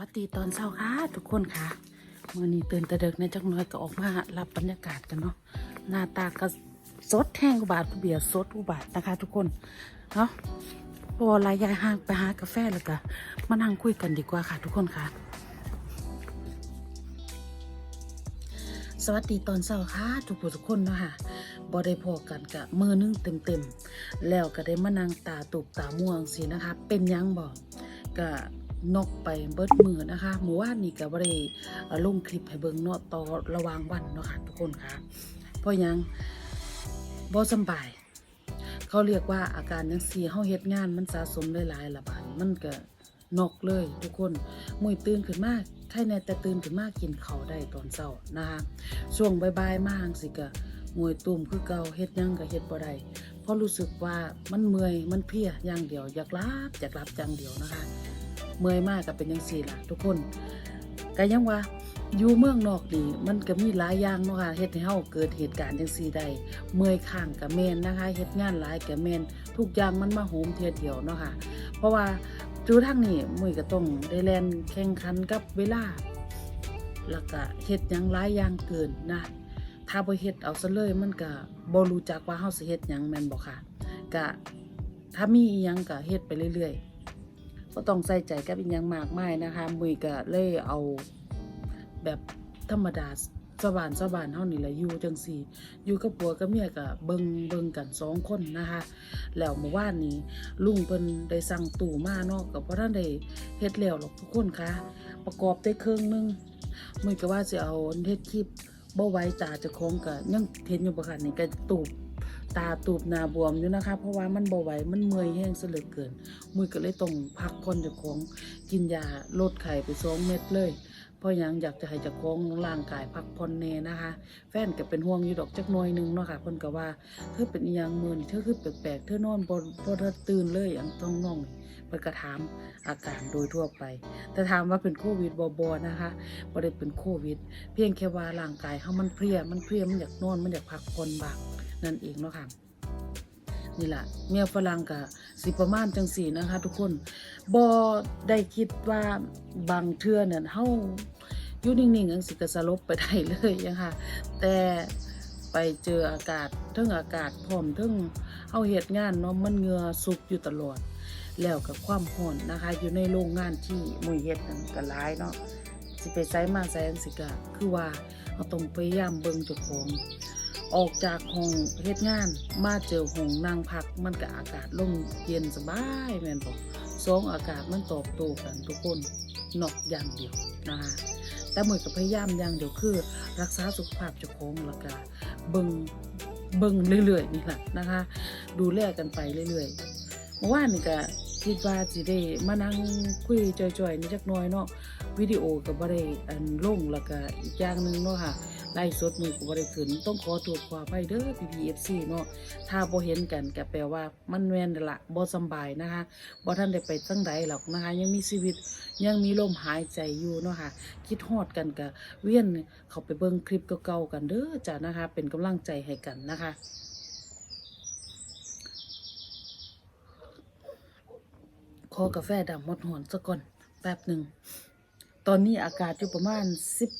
วัสดีตอนเช้าค่ะทุกคนค่ะเมื่อนี้ตื่นแต่เด็กในจักหน้อยก็ออกมารับบรรยากาศกันเนาะหน้าตาก็สดแห้งอุบาทเบียร์สดอุบาทนะคะ ทุกคนเนาะพอลายยายห่างไปหากาแฟแล้วก็มานั่งคุยกันดีกว่าค่ะ ทุกคนค่ะ สวัสดีตอนเช้าค่ะทุกผู้ทุกคนเนาะค่ะบ่ได้พอกันกะมือนึงเต็มๆแล้วก็ได้มานั่งตาตูบตาม่วงสินะคะ เป็นยังบอกก็ นกไปเบิดมือนะคะหมู่ว่านนี่ก็บ่ได้เอาลงคลิปให้เบิงเนาะต่อระวางวันเนาะค่ะทุกคนค่ะเพราะยังบ่สบาย เขาเรียกว่าอาการจังซี่เฮาเฮ็ดงานมันสะสมหลายๆละบาดมันก็นกเลยทุกคนมื้อตื่นขึ้นมากใครแน่แต่ตื่นขึ้นมากกินข้าวได้ตอนเช้านะคะช่วงบ่ายๆมาจังสิก็งวยตุ่มคือเกาเฮ็ดยังก็เฮ็ดบ่ได้เพราะรู้สึกว่ามันเมื่อยมันเพียอย่างเดียวอยากหลับอยากหลับอย่างเดียวนะคะ เมื่อยมากก็เป็นจังซี่ล่ะทุกคนก็ยังว่าอยู่เมืองนอกนี่มันก็มีหลายอย่างเนาะค่ะเฮ็ดให้เฮาเกิดเหตุการณ์จังซี่ได้เมื่อยข้างก็แม่นนะคะเฮ็ดงานหลายก็แม่นทุกอย่างมันมาโหมเทียเดียวเนาะค่ะ เพราะว่าจูทางนี้มุ้ยก็ต้องได้แล่นแข่งขันกับเวลาแล้วก็เฮ็ดหยังหลายอย่างเกินนะถ้าบ่เฮ็ดเอาซะเลยมันก็บ่รู้จักว่าเฮาสิเฮ็ดหยังแม่นบ่ค่ะก็ถ้ามีอีหยังก็เฮ็ดไปเรื่อยๆ บ่ต้องใส่ใจกับอีหยังมากมายนะคะมุ้ยก็เลยเอาแบบธรรมดาสบานสบานเฮานี่แหละอยู่จังซี่อยู่กับผัวกับเมียก็เบิงเบิงกันสองคนนะคะ แล้วเมื่อวานนี้ลุงเพิ่นได้สั่งตู้มาเนาะก็บ่ทันได้เฮ็ดแล้วหรอกทุกคนคะประกอบได้เครื่องนึงมือก็ว่าสิเอาเฮ็ดคลิปบ่ไว้ตาเจ้าของก็ยังเห็นอยู่บ่ค่ะนี่ก็ตูบ ตาตูบหน้าบวมอยู่นะคะ เพราะว่ามันบ่ไหวมันเมื่อยแห้งเหลือเกินมือก็เลยต้องพักผ่อนจ้าของกินยาลดไข้ไปสองเม็ดเลยเพราะยังอยากจะให้จ้าของร่างกายพักผ่อนแน่นะคะ แฟนก็เป็นห่วงอยู่ดอกจักหน่อยหนึงเนาะค่ะเพิ่นก็ว่าเธอเป็นอีหยังมือนี่เธอคือแปลกๆเธอนอนบ่บ่เธอตื่นเลยอันต้องน้องเพิ่นก็ถามอาการโดยทั่วไป แต่ถามว่าเป็นโควิดบ่บ่นะคะบ่ได้เป็นโควิด เพียงแค่ว่าร่างกายเฮามันเพลียมันเพลียมันอยากนอนมันอยากพักผ่อนบ้าง นั่นเองเนาะค่ะนี่แหละเมียฝรั่งก็สิประมาณจังสี่นะคะ ทุกคนบ่ได้คิดว่าบางเทื่อเนี่ยเฮาอยู่นิ่งๆจังสิก็สลบไปได้เลยยังค่ะแต่ไปเจออากาศเทิงอากาศพร้อมเทิงเฮาเฮ็ดงานเนาะมันเงือสุกอยู่ตลอด แล้วกับความร้อนนะคะ อยู่ในโรงงานที่มุยเฮ็ดนั่นก็หลายเนาะสิไปไสมาไสจังสิก็คือว่าเฮาต้องพยายามเบิ่งจ้าของ ออกจากห้องเฮ็ดงาน มาเจอห้องนั่งพัก มันก็อากาศลมเย็นสบายแม่นบ่สองอากาศมันตอบโต้กันทุกคนนอกอย่างเดียวนะคะแต่เมือก็พยายามอย่างเดียวคือ รักษาสุขภาพเจ้าของแล้วก็เบิ่งเบิ่งเรื่อยๆนี่แหละนะคะ ดูแลกันไปเรื่อยๆเมื่อวานนี่ก็คิดว่าสิได้มานั่งคุยจ่อยๆนี่จักน่อยเนาะวิดีโอก็บ่ได้อันลงแล้วก็อีกอย่างหนึงเนาะค่ะ ไล่สดมือกบ่ได้ขึ้น ต้องขอตรวจขออภัยเด้อ PPFC เนาะถ้าบ่เห็นกันก็แปลว่ามันแมนละบ่สบายนะคะบ่ทันได้ไปจังใดหรอกนะคะ ยังมีชีวิตยังมีลมหายใจอยู่เนาะค่ะ คิดฮอดกันก็เวียนเขาไปเบิ่งคลิปเก่าๆกันเด้อจ้ะนะคะ เป็นกำลังใจให้กันนะคะขอกาแฟดำหมดหอนซะก่อนแป๊บหนึ่ง ตอนนี้อากาศอยู่ประมาณสิบ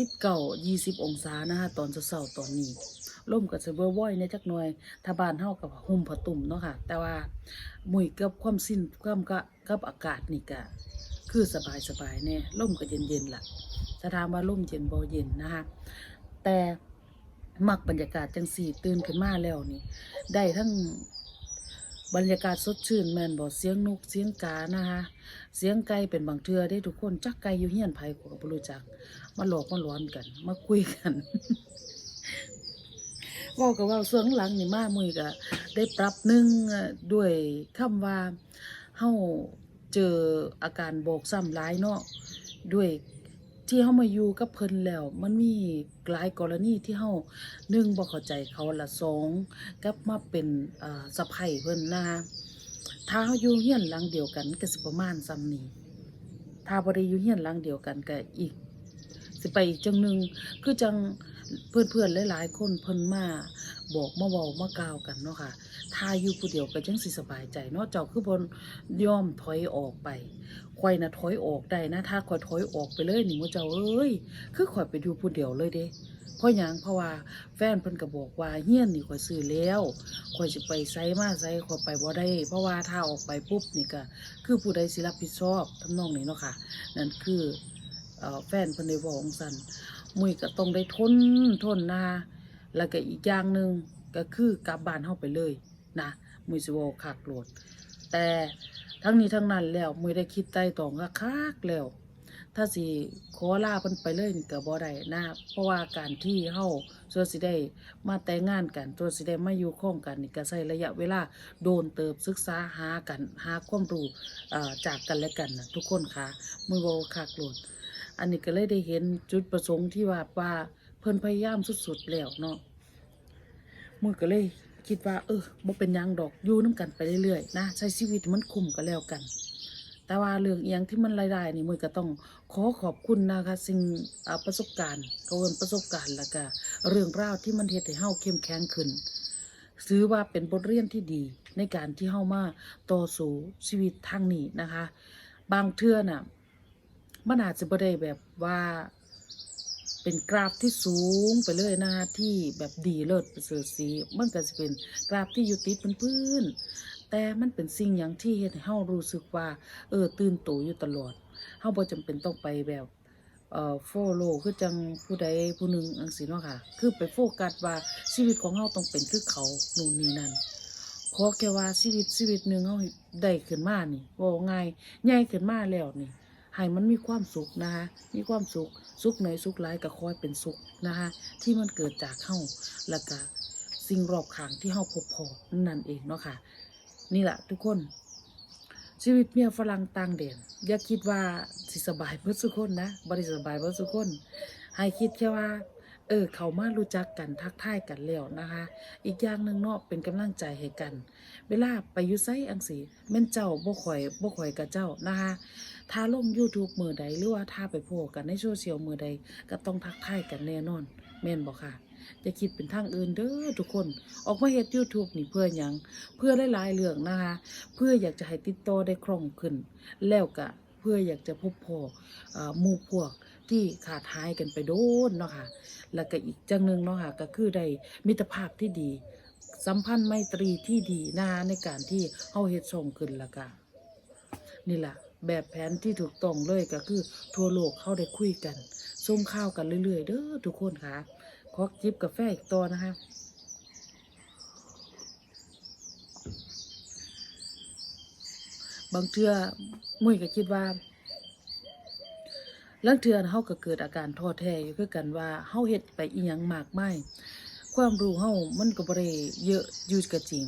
สิบเก้ายี่สิบองศานะคะตอนเช้าๆตอนนี้ลมก็จะเบอร์ว่อยในจักหน่อยถ้าบ้านเฮากับหุ่มผาตุ่มเนาะค่ะ แต่ว่ามุยกับความสิ้นความกะกับอากาศนี่ก็คือสบายสบายแน่ลมก็เย็นเย็นๆล่ะจะถามว่าลมเย็นบ่เย็นนะคะแต่มักบรรยากาศจังสี่ตื่นขึ้นมาแล้วนี่ ได้ทั้ง บรรยากาศสดชื่นแม่นบ่เสียงนกเสียงกานะคะเสียงไก่เป็นบางเทือได้ทุกคนจักไก่อยู่เฮียนไผก็บ่รู้จัก มาหลอกมาหลอนกัน มาคุยกันว้าก็ว้าส่วนหลังนี่มามือก็ได้ปรับหนึงเอ่อด้วยคำว่าเฮาเจออาการโบกซ้ำหลายเนาะด้วย ที่เฮามาอยู่กับเพิ่นแล้ว มันมีหลายกรณีที่เฮาหนึ่งบ่เข้าใจเขาละสองกลับมาเป็นอ่าสะใภ้เพิ่นนะคะถ้าเฮาอยู่เฮียนหลังเดียวกันก็สิประมาณซ้ำนี้ถ้าบ่ได้อยู่เฮียนหลังเดียวกันก็อีกสิไปอีกจังหนึ่งคือจัง เพื่อนเพื่อนๆหลายๆคนเพิ่นมาบอกมาเว้ามากล่าวกันเนาะค่ะถ้าอยู่ผู้เดียวก็จังสิสบายใจเนาะเจ้าคือบ่ยอมถอยออกไปข่อยน่ะถอยออกได้นะถ้าข่อยถอยออกไปเลยนี่หมู่เจ้าเอ้ยคือข่อยไปอยู่ผู้เดียวเลยเด้เพราะหยังเพราะว่าแฟนเพิ่นก็บอกว่าเฮียนนี่ข่อยซื้อแล้วข่อยสิไปไสมาไสข่อยไปบ่ได้ เพราะว่าถ้าออกไปปุ๊บนี่ก็คือผู้ใดสิรับผิดชอบทำนองนี้เนาะค่ะนั่นคือแฟนเพิ่นได้บอกจังซั่น มุยก็ต้องได้ทนทนนา แล้วก็อีกอย่างหนึ่งก็คือกลับบ้านเฮาไปเลยนะมุยสิว้าคักโลดแต่ทั้งนี้ทั้งนั้นแล้วมุยได้คิดไต่ตองก็คักแล้ว ถ้าสิขอลาเพิ่นไปเลยนี่ก็บ่ได้นะเพราะว่าการที่เฮาส่วสิได้มาแต่งงานกันตัวสิได้มาอยู่ข้องกันนี่ก็ใช้ระยะเวลาโดนเติบศึกษาหากันหาความรู้จากกันและกันนะทุกคนค่ะมุยเว้าคักโลด อันนี้ก็เลยได้เห็นจุดประสงค์ที่ว่าว่าเพิ่นพยายามสุดๆแล้วเนาะมือก็เลยคิดว่า เออบ่เป็นยังดอกอยู่น้กันไปเรื่อยๆนะใช้ชีวิตมันคุ้มก็แล้วกัน แต่ว่าเรื่องเอียงที่มันรายได้นี่มือก็ต้องขอขอบคุณนะคะสิ่งประสบการณ์ก็เอินประสบการณ์แล้วก็เรื่องราวที่มันเฮ็ดให้เฮาเข้มแข็งขึ้นซื้อว่าเป็นบทเรียนที่ดีในการที่เฮามาต่อสู้ชีวิตทางนี้นะคะ บางเทื่อน่ะ มันอาจจะบ่ได้แบบว่า เป็นกราฟที่สูงไปเลยนะที่แบบดีเลิศประเสริฐสีมันก็จะเป็นกราฟที่อยู่ติดเป็นพื้น แต่มันเป็นสิ่งอย่างที่เฮ็ดให้เฮารู้สึกว่า เออตื่นตัวอยู่ตลอดเฮาบ่จำเป็นต้องไปแบบเอ่อโฟโลคือจังผู้ใดผู้หนึ่งอังสิเนาะค่ะ คือไปโฟกัสว่าชีวิตของเฮาต้องเป็นคือเขานู่นนี่นั่นขอแค่ว่าชีวิตชีวิตหนึ่งเฮาได้ขึ้นมานี่ว่าง่ายใหญ่ขึ้นมาแล้วนี่ ให้มันมีความสุขนะคะมีความสุขสุขไหนสุขหลายก็คอยเป็นสุขนะคะที่มันเกิดจากเข้าแล้วก็สิ่งรอบข้างที่เฮาพบพอนั่นเองเนาะค่ะ นี่แหละทุกคน ชีวิตเมียฝรั่งต่างเด่นอย่าคิดว่าสิสบายเพื่อสุกคนนะบริสบายเพื่อสุกคน ให้คิดแค่ว่า เออ เขามารู้จักกันทักทายกันแล้วนะคะ อีกอย่างหนึ่งเนาะเป็นกำลังใจให้กัน เวลาไปยุไซอังสีแม่นเจ้าบ่ข่อยบ่ข่อยกับเจ้านะคะถ้าลง YouTube มือใดหรือว่าถ้าไปโพกันในโซเชียลมือใดก็ต้องทักทายกันแน่นอน แม่นบอกค่ะจะคิดเป็นทางอื่นเด้อทุกคน ออกมาเฮ็ด YouTube นี่เพื่อหยังเพื่อหลายๆเรื่องนะคะ เพื่ออยากจะให้ติดต่อได้คล่องขึ้น แล้วก็เพื่ออยากจะพบพอเอ่อหมู่พวก ที่ขาดหายกันไปโดนเนาะค่ะ แล้วก็อีกจังหนึ่งเนาะค่ะ ก็คือได้มิตรภาพที่ดี สัมพันธ์ไมตรีที่ดีนะคะในการที่เฮาเฮ็ดส่งขึ้นละก็นี่แหละแบบแผนที่ถูกต้องเลยก็คือ ทั่วโลกเข้าได้คุยกันส่งข่าวกันเรื่อยๆเด้อทุกคนค่ะขอจิบกาแฟอีกตัวนะคะบางเทื่อมุ้ยก็คิดว่า ลางเทื่อเฮาก็เกิดอาการท้อแท้อยู่คือกันว่าเฮาเฮ็ดไปอีหยังมากมายความรู้เฮามันก็บ่ได้เยอะอยู่ก็จริง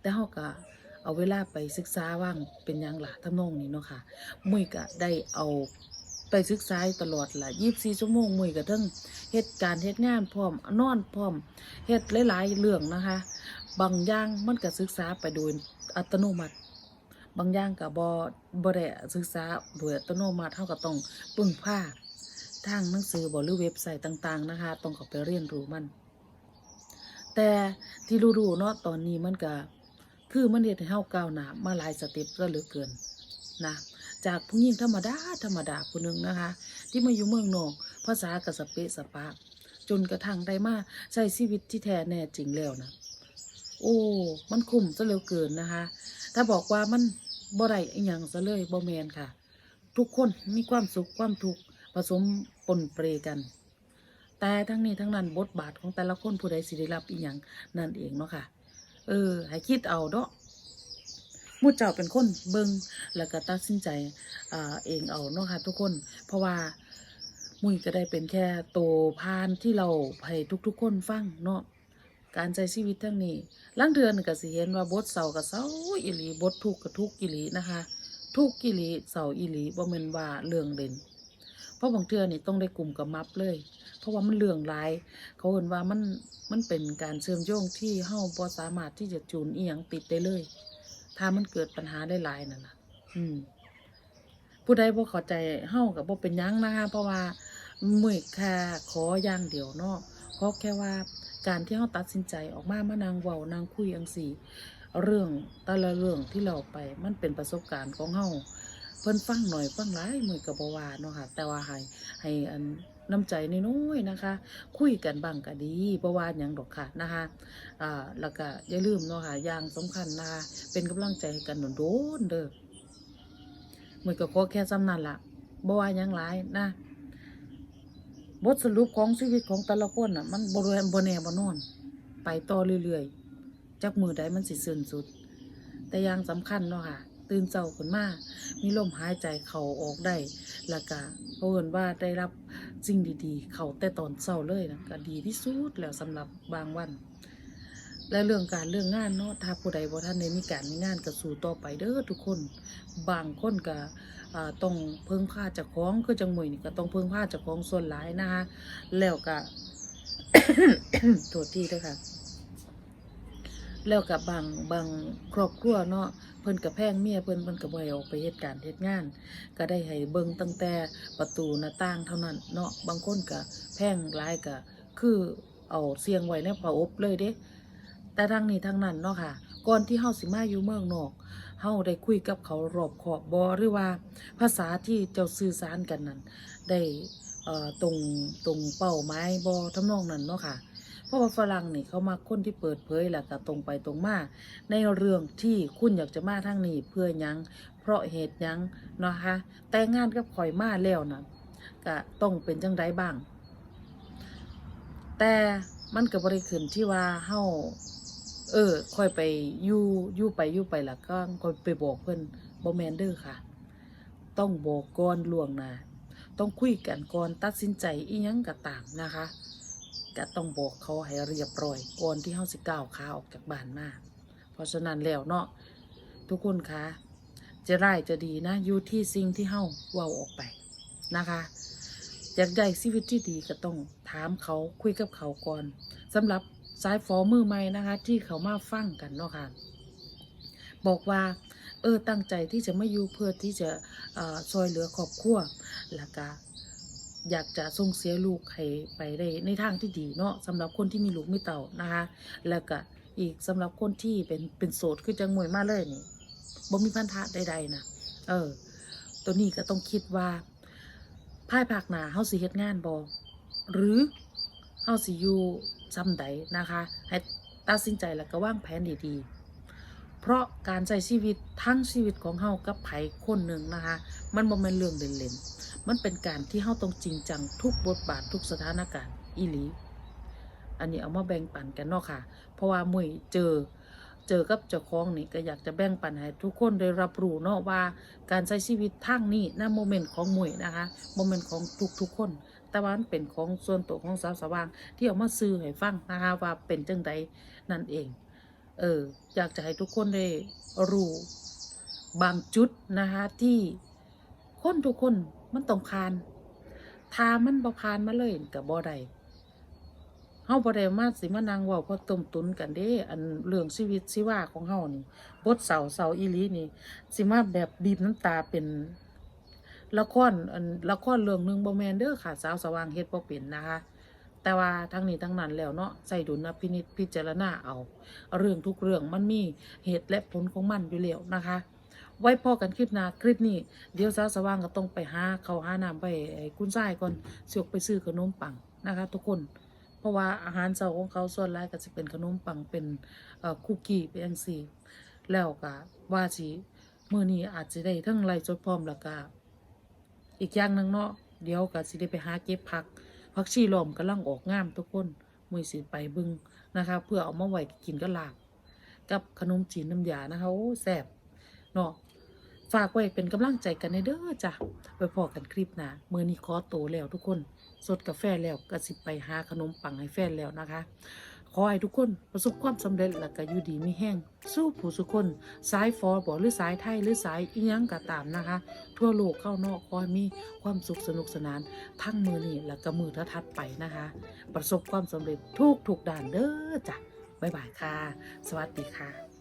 แต่เฮาก็เอาเวลาไปศึกษาว่างเป็นหยังล่ะทำนองนี้เนาะค่ะมุ้ยก็ได้เอาไปศึกษาตลอดล่ะ24ชั่วโมงมุ้ยก็ทั้งเฮ็ดการเฮ็ดงานพร้อมนอนพร้อมเฮ็ดหลายๆเรื่องนะคะ บางอย่างมันก็ศึกษาไปโดยอัตโนมัติ บางอย่างก็บ่บ่ได้ศึกษาโดยอัตโนมัติเฮาก็ต้องปึ้งผ้าทางหนังสือบ่หรือเว็บไซต์ต่าง ๆ นะคะ ต้องเข้าไปเรียนรู้มัน แต่ที่รู้ๆเนาะตอนนี้มันก็คือมันเฮ็ดให้เฮาก้าวหน้ามาหลายสเต็ปซะเหลือเกินนะจากผู้หญิงธรรมดาธรรมดาผู้หนึ่งนะคะ ที่มาอยู่เมืองนอกภาษาก็สเปะสปะจนกระทั่งได้มาใช้ชีวิตที่แท้แน่จริงแล้วนะ โอ้ มันคุ้มซะเหลือเกินนะคะ ถ้าบอกว่ามันบ่ได้อีหยังซะเลยบ่แมนค่ะ ทุกคนมีความสุขความทุกข์ผสมปนเปรกัน แต่ทั้งนี้ทั้งนั้นบทบาทของแต่ละคนผู้ใดสิได้รับอีหยังนั่นเองเนาะค่ะ เออ ให้คิดเอาเนาะมู่เจ้าเป็นคนเบิงแล้วก็ตัดสินใจอ่าเองเอาเนาะค่ะทุกคน เพราะว่ามุ้ยก็ได้เป็นแค่ตัวพานที่เราให้ทุกๆคนฟังเนาะ การใช้ชีวิตทั้งนี้ลังเดือนก็สิเห็นว่าบทเศร้าก็เศร้าอีหลีบททุกข์ก็ทุกข์อีหลีนะคะ ทุกข์อีหลีเศร้าอีหลีบ่แม่นว่าเรื่องเด่นเพราะบางเทื่อนี่ต้องได้กลุ่มกับมับเลย เพราะว่ามันเรื่องหลาย เขาเห็นว่ามันมันเป็นการเชื่อมโยงที่เฮาบ่สามารถที่จะจูนเอียงติดได้เลย ถ้ามันเกิดปัญหาได้หลายนั่นน่ะ อืมผู้ใดบ่เข้าใจเฮาก็บ่เป็นยังนะคะเพราะว่ามือแค่ขออย่างเดียวเนาะขราะแค่ว่า การที่เราตัดสินใจออกมามานางเว้านางคุยอังสีเรื่องแต่ละเรื่องที่เราไปมันเป็นประสบการณ์ของเฮาเพิ่นฟังหน่อยฟังหลายมือกับบว่าเนาะค่ะ แต่ว่าให้ให้อันน้ำใจน้อยๆนะคะ คุยกันบ้างก็ดีบ่ว่าหยังดอกค่ะนะคะอ่าแล้วก็อย่าลืมเนาะค่ะอย่างสำคัญนะคะเป็นกำลังใจให้กันโดนๆเด้อมือก็ขอแค่ซ้ำนั้นล่ะบ่ว่าหยังหลายนะ บทสรุปของชีวิตของแต่ละคนอะ มันบริเวณบนแนบนอน ไปต่อเรื่อยๆจากมือใดมันสิสิ้นสุด แต่อย่างสำคัญเนาะค่ะ ตื่นเจ้าขึ้นมามีลมหายใจเข่าออกได้แล้วก็เพราะเอินว่าได้รับสิ่งดีๆ เข่าแต่ตอนเช้าเลยนะก็ดีที่สุดแล้วสำหรับบางวัน และเรื่องการเรื่องงานเนาะถ้าผู้ใดบ่ท่านได้มีการมีงานก็สู้ต่อไปเด้อทุกคน บางคนก็ต้องเพิ่งพาจากของคือจังหมวยนี่ก็ต้องเพิ่งพาจากของส่วนหลายนะคะแล้วก็โทษทีด้วยค่ะแล้วกับบางบางครอบครัวเนาะเพิ่นกับแพงเมียเพิ่นเพิ่นกับบ่ให้ออกไปเฮ็ดการณ์เฮ็ดงาน ก็ได้ให้เบิ่งตั้งแต่ประตูหน้าต่างเท่านั้นเนาะบางคนก็แพงหลายก็คือเอาเสียงไว้ในผ้าอบเลยเด้ แต่ทางนี้ทางนั้นเนาะค่ะ ก่อนที่เฮาสิมาอยู่เมืองนอกเฮาได้คุยกับเขารอบขอบบ่หรือว่าภาษาที่เจ้าสื่อสารกันนั้นได้ตรงตรงเป้าหมายบ่ทำนองนั้นเนาะค่ะ เพราะว่าฝรั่งนี่เขามาคนที่เปิดเผยแหล้วก็ตรงไปตรงมาในเรื่องที่คุณอยากจะมาทางนี้เพื่อยังเพราะเหตุยังเนาะคะแต่งงานกับข่อยมาแล้วนะก็ต้องเป็นจังไดบ้าง แต่มันก็บริขึ้นที่ว่าเฮา เออ ค่อยไปยู่ยู่ไปยู่ไปแล้วก็ค่อยไปบอกเพิ่อนบ่แมนเด้อค่ะ ต้องบอกก่อนล่วงหน้าต้องคุยกันก่อนตัดสินใจอีหยังก็ตามนะคะก็ต้องบอกเขาให้เรียบร้อยก่อนที่เฮาสิก้าวขาออกจากบ้านมาเพราะฉะนั้นแล้วเนาะทุกคนคะจะไร้จะดีนะอยู่ที่สิ่งที่เฮาเว้าออกไปนะคะอยากได้ชีวิตที่ดีก็ต้องถามเขาคุยกับเขาก่อนสำหรับ สายฟอมือใหม่นะคะ ที่เขามาฟังกันเนาะค่ะบอกว่าเออตั้งใจที่จะไม่อยู่เพื่อที่จะเอ่อช่วยเหลือครอบครัวแล้วก็อยากจะส่งเสียลูกให้ไปได้ในทางที่ดีเนาะสำหรับคนที่มีลูกมีเต่านะคะ แล้วก็อีกสำหรับคนที่เป็นเป็นโสดคือจังมวยมาเลยนี่บ่มีพันธะใดๆนะเออ ตัวนี้ก็ต้องคิดว่าภายภาคหนาเฮาสิเฮ็ดงานบ่หรือเฮาสิอยู่ จำใดนะคะ ให้ตัดสินใจแล้วก็วางแผนดีๆ เพราะการใช้ชีวิตทั้งชีวิตของเฮากับไผคนหนึ่งนะคะ มันบ่แม่นเรื่องเล่นๆ มันเป็นการที่เฮาต้องจริงจังทุกบทบาททุกสถานการณ์อีหลี อันนี้เอามาแบ่งปันกันเนาะค่ะ เพราะว่ามุ้ยเจอเจอกับเจ้าของนี่ก็อยากจะแบ่งปันให้ทุกคนได้รับรู้เนาะว่าการใช้ชีวิตทางนี้นะโมเมนต์ของมุ้ยนะคะโมเมนต์ของทุกๆคน แต่ว่ามันเป็นของส่วนตัวของสาวสว่าง ที่เอามาซื้อให้ฟังนะคะว่าเป็นจังใดนั่นเอง เอออยากจะให้ทุกคนได้รู้บางจุดนะคะที่คนทุกคนมันต้องผ่านถ้ามันบ่ผ่านมาเลยก็บ่ได้เฮาบ่ได้มาสิมานั่งเว้าเพราะต้มตุนกันเด้ อันเรื่องชีวิตชีวาของเฮานี่บทเสาเสาอีหลีนี่ สิมาแบบบีบน้ำตาเป็น ละครอันละครเรื่องหนึ่งบ่แมนเด้อค่ะ สาวสว่างเฮ็ดบ่เป็นนะคะ แต่ว่าทั้งนี้ทั้งนั้นแล้วเนาะใส่ดุลพินิจพิจารณาเอา เรื่องทุกเรื่องมันมีเหตุและผลของมันอยู่แล้วนะคะ ไว้พอกันคลิปหน้าคลิปนี้ เดี๋ยวสาวสว่างก็ต้องไปหาเขาหาน้ำไปให้คุณชายก่อนสยกไปซื้อขนมปังนะคะ ทุกคนเพราะว่าอาหารเช้าของเขาส่วนหลายก็จะเป็นขนมปังเป็นคุกกี้เป็นอังซีแล้วก็ว่าสิมื้อนี้อาจจะได้ทั้งไล่จดพร้อมแล้วก็ อีกอย่างหนึงเนาะเดี๋ยวก็สิได้ไปหาเก็บผักผักชีลมกำลังออกงามทุกคนมือสิไปบึงนะคะ เพื่อเอามาไว้กินก็ลาบกับขนมจีนน้ำยานะคะโอ้แซ่บเนาะฝากไว้เป็นกำลังใจกันในเด้อจ้ะไปพอกันคลิปหนะมือนี้ขอโตแล้วทุกคน สดกาแฟแล้วก็สิบไปหาขนมปังให้แฟนแล้วนะคะ ขอให้ทุกคนประสบความสำเร็จและก็อยู่ดีมีแห้ง สู้ผู้สุคนสายฟอบอหรือสายไทยหรือสายอีหยังก็ตามนะคะ ทั่วโลกเข้านอกขอให้มีความสุขสนุกสนาน ทั้งมือนี่และก็มือทัดไปนะคะ ประสบความสำเร็จทุกถูกด่านเด้อจ้ะบ๊ายบายค่ะ สวัสดีค่ะ